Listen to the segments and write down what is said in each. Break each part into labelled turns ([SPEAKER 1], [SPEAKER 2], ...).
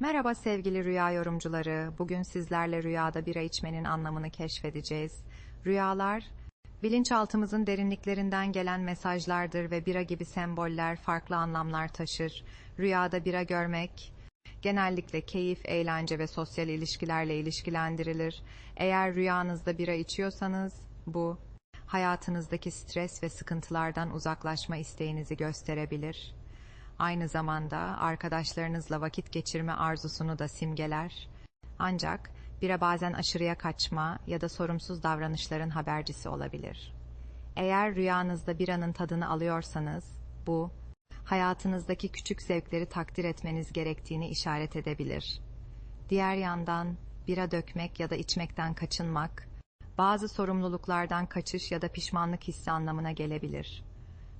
[SPEAKER 1] Merhaba sevgili rüya yorumcuları. Bugün sizlerle rüyada bira içmenin anlamını keşfedeceğiz. Rüyalar, bilinçaltımızın derinliklerinden gelen mesajlardır ve bira gibi semboller farklı anlamlar taşır. Rüyada bira görmek, genellikle keyif, eğlence ve sosyal ilişkilerle ilişkilendirilir. Eğer rüyanızda bira içiyorsanız, bu hayatınızdaki stres ve sıkıntılardan uzaklaşma isteğinizi gösterebilir. Aynı zamanda arkadaşlarınızla vakit geçirme arzusunu da simgeler. Ancak bira bazen aşırıya kaçma ya da sorumsuz davranışların habercisi olabilir. Eğer rüyanızda biranın tadını alıyorsanız, bu hayatınızdaki küçük zevkleri takdir etmeniz gerektiğini işaret edebilir. Diğer yandan bira dökmek ya da içmekten kaçınmak, bazı sorumluluklardan kaçış ya da pişmanlık hissi anlamına gelebilir.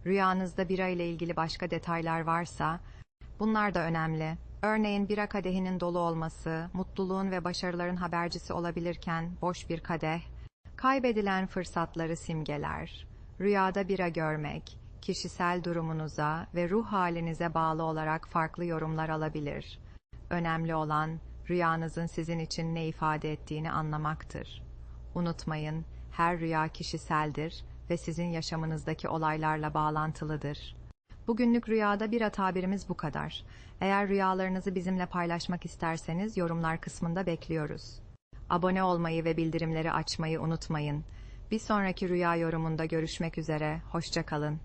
[SPEAKER 1] Rüyanızda bira ile ilgili başka detaylar varsa, bunlar da önemli. Örneğin bira kadehinin dolu olması, mutluluğun ve başarıların habercisi olabilirken boş bir kadeh, kaybedilen fırsatları simgeler. Rüyada bira görmek, kişisel durumunuza ve ruh halinize bağlı olarak farklı yorumlar alabilir. Önemli olan rüyanızın sizin için ne ifade ettiğini anlamaktır. Unutmayın, her rüya kişiseldir ve sizin yaşamınızdaki olaylarla bağlantılıdır. Bugünlük rüyada bir tabirimiz bu kadar. Eğer rüyalarınızı bizimle paylaşmak isterseniz yorumlar kısmında bekliyoruz. Abone olmayı ve bildirimleri açmayı unutmayın. Bir sonraki rüya yorumunda görüşmek üzere, hoşça kalın.